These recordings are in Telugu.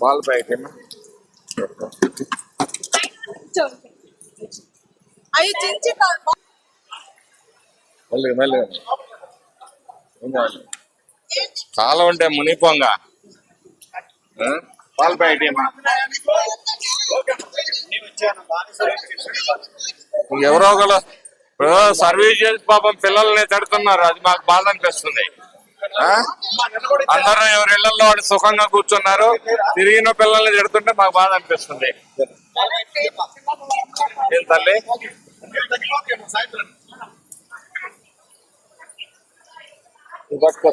పాల ప్యాకెట్ అవి చించి కాదు. మెల్లిగా మెల్లిగా. ఏం కావాలి కాలం ఉంటే మునిపోంగా ప్యాకెట్ ఏమా ఎవరో ఒకరు ఇప్పుడు సర్వీస్ చేసి పాపం పిల్లల్ని తడుతున్నారు. అది మాకు బాధ అనిపిస్తుంది? అందరూ ఎవరి ఇళ్ళలో వాడు సుఖంగా కూర్చున్నారు. తిరిగిన పిల్లల్ని తిడుతుంటే మాకు బాధ అనిపిస్తుంది. ఏం తల్లి? పట్టుకోమ్మా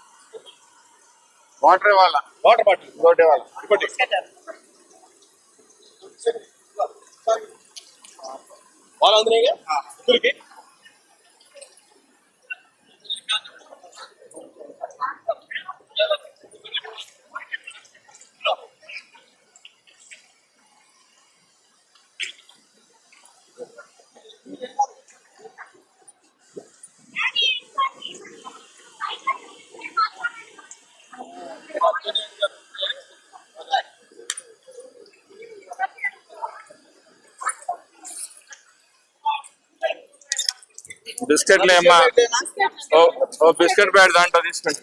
వాటర్ ఇవ్వాలా? Water bottle. ఇంకోటి ఇవ్వాలా? ఇంకోటి. ఇద్దరికి బిస్కెట్లు ఏమ్మా ఓ ఓ బిస్కెట్ ప్యాడ్ దాంట్లో తీసుకోండి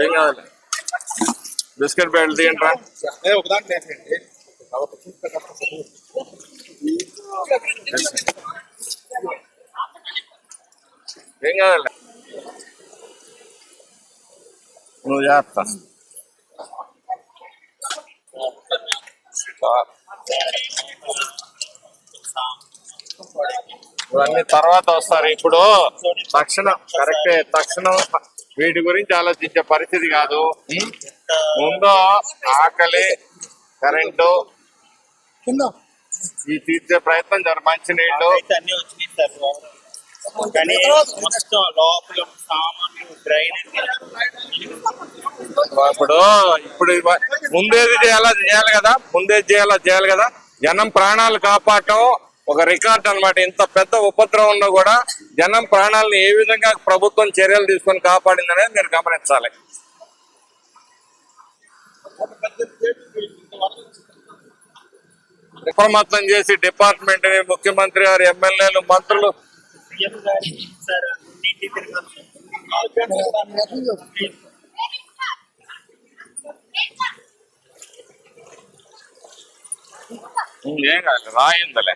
ఏం కావాలి బిస్కెట్ ప్యాడ్లు తీయండి ఒక దాంట్లో ఏం కావాలి నువ్వు చేస్తా ఇవన్నీ తర్వాత వస్తారు. ఇప్పుడు తక్షణం కరెక్టే తక్షణం వీటి గురించి ఆలోచించే పరిస్థితి కాదు? ముందు ఆకలి కరెంటు ఈ తీర్చే ప్రయత్నం జర మంచినీళ్ళు అన్ని వచ్చినాయి సార్. కానీ మొత్తం లోపల సామాన్లు డ్రైనేజ్ ఇప్పుడు ఇప్పుడు ముందేది చేయాలా చేయాలి కదా? ముందేది చేయాలా చేయాలి కదా? జనం ప్రాణాలు కాపాడటం ఒక రికార్డ్ అన్నమాట. ఇంత పెద్ద ఉపద్రవం ఉన్నా కూడా జనం ప్రాణాలను ఏ విధంగా ప్రభుత్వం చర్యలు తీసుకొని కాపాడింది అనేది మీరు గమనించాలి. అప్రమత్తం చేసి డిపార్ట్మెంట్ ముఖ్యమంత్రి గారు ఎమ్మెల్యేలు మంత్రులు. ఏం కాదు రాయిందలే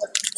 రెండేసారు. మీరు కాదు సార్ బిస్కెట్ పెట్టండి సార్ పాలకి పాలు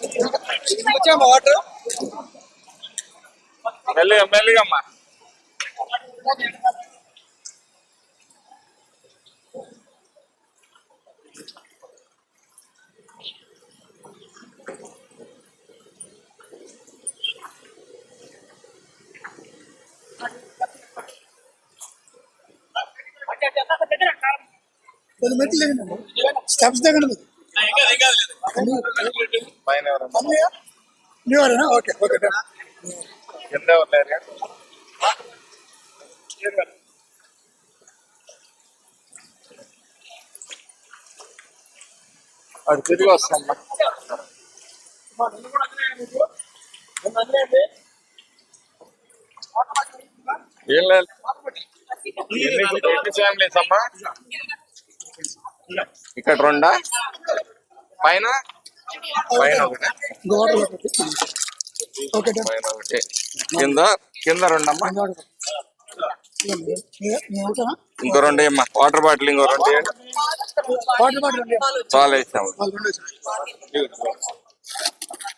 వచ్చామా వాటర్? మెల్లిగా మెల్లిగా అమ్మా. కొద్ది మెట్లు స్టెప్స్ దిగండి పైన ఎవరన్నా నీవారేనా ఓకే ఓకే డన్ కింద ఎవరు లేరుగా? అటు తిరిగి వస్తామ్మా ఏం లేదు ఎన్ని ఎన్ని ఫ్యామిలీస్ అమ్మా ఇక్కడ రెండా పైన పైన ఒకటి గోడ ఒకటి ఓకే డన్. పైన ఒకటి కింద కింద రెండమ్మా ఇంకో రెండు అమ్మా వాటర్ బాటిల్ ఇంకో రెండు. Water bottle. పాలు వేసాము.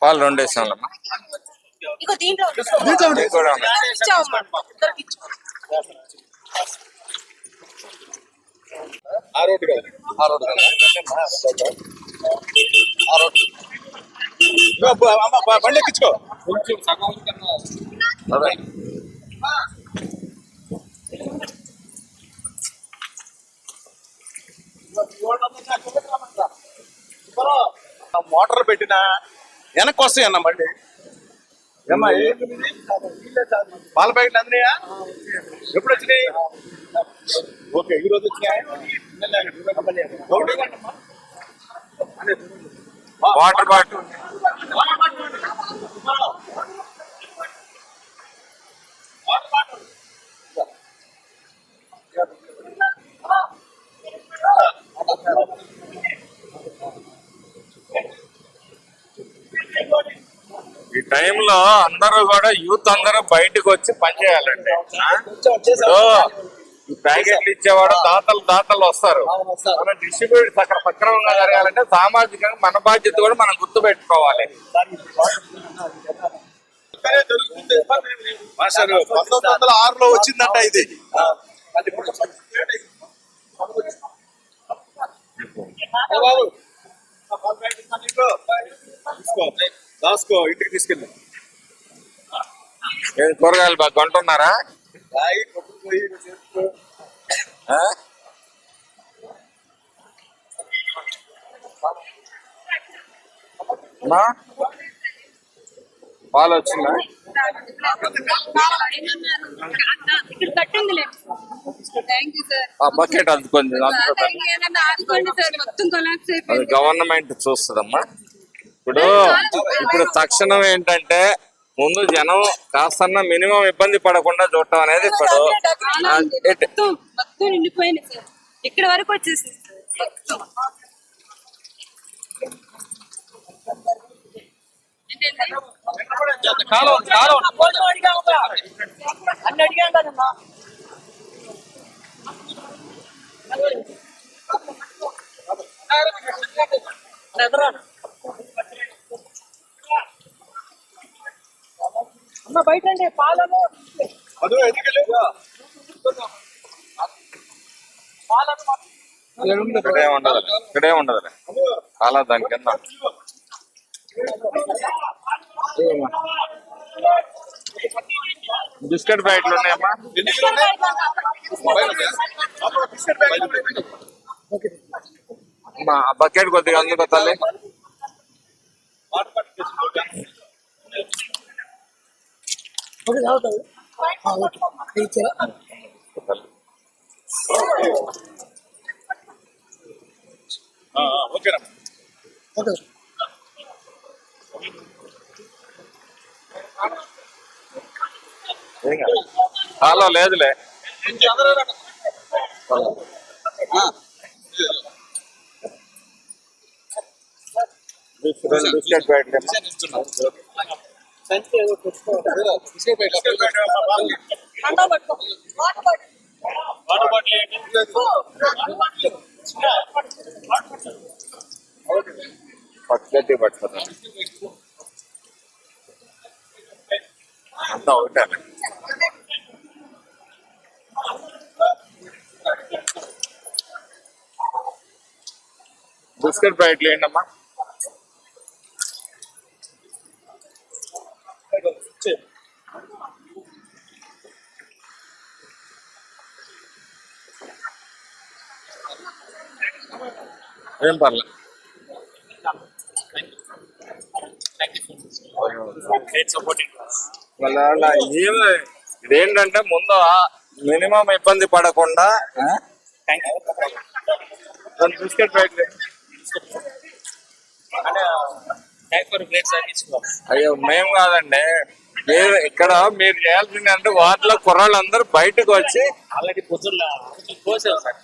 పాలు రెండు వేసాములమ్మా. ఆ రోడ్డు కదా ఆ రోడ్డు కదా బండి ఎక్కించుకో మోటార్ పెట్టినా వెనక్కి వస్తాయి అన్న బండి. ఏమ్మా పాల ప్యాకెట్ అందినాయా? ఎప్పుడు వచ్చినాయి? ఓకే ఈరోజు రోజు వచ్చినాయా? Water bottle. ఈ టైంలో అందరూ కూడా యూత్ అందరూ బయటకు వచ్చి పనిచేయాలండి ప్యాకెట్లు ఇచ్చేవాడు దాతలు దాతలు వస్తారు. మన డిస్ట్రిబ్యూట్ అక్కడ సక్రమంగా జరగాలంటే సామాజికంగా మన బాధ్యత కూడా మనం గుర్తు పెట్టుకోవాలి మాస్టర్ పంతొమ్మిది వందల ఆరులో వచ్చిందంట ఇది. దాసుకో ఇంటికి తీసుకెళ్ళి. ఏం కూరగాయలు బాగా కొంటున్నారా పాలు వచ్చిందా బకెట్ అందుకుంది గవర్నమెంట్ చూస్తుందమ్మా. ఇప్పుడు ఇప్పుడు తక్షణం ఏంటంటే ముందు జనం కాస్తన్న మినిమం ఇబ్బంది పడకుండా చూడటం అనేది ఇప్పుడు ఇక్కడ వరకు వచ్చేసింది సార్. మొత్తం. మధు ఎందుకెళ్ళావు ఇక్కడే ఉండదు ఇక్కడే ఉండదు చాలా దాని కింద. బిస్కెట్ ప్యాకెట్లు ఉన్నాయమ్మా? బకెట్ కొద్దిగా అందుకో తల్లి వాటర్ బాటిల్ తెచ్చుకో. ఆ, ఓకేనా ఓకే. హలో లేదులే. బిస్కెట్ ప్యాకెట్లు బిస్కెట్ ప్యాకెట్ వాటర్ బాటిల్ ఏంటి? అంతా ఒకటే బిస్కెట్ ప్యాకెట్లు ఏంటమ్మా ఏం పర్లే. ఇదేంటంటే ముందు మినిమం ఇబ్బంది పడకుండా బిస్కెట్ అయ్యో మేము కాదండి. మీరు ఇక్కడ మీరు చేయాల్సింది అంటే వాటిలో కుర్రాళ్ళందరూ బయటకు వచ్చి ఆల్రెడీ పొద్దున్న కోసారు సార్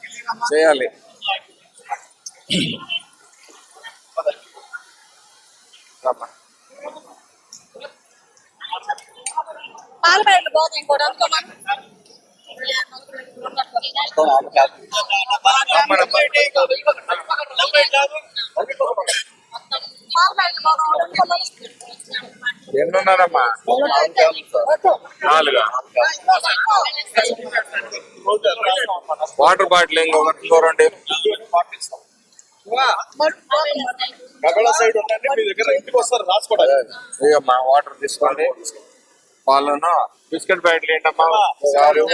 చేయాలి. పాల ప్యాకెట్లు పోతాయి ఇంకోటి అనుకోమని నాలుగా. వాటర్ బాటిల్ ఇంకొకటి ఇంకో రెండు గగళ సైడ్ ఉండండి మీ దగ్గర ఇంటికి వస్తారు రాసుకోవడానికి వాటర్ తీసుకోండి. పాలను. బిస్కెట్ ప్యాకెట్లు ఏంటమ్మా? ఆరు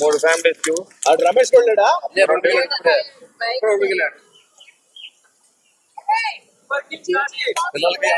మూడు ఫ్యామిలీస్ ఆడు రమేష్ వెళ్ళాడా రెండు పిల్లలకి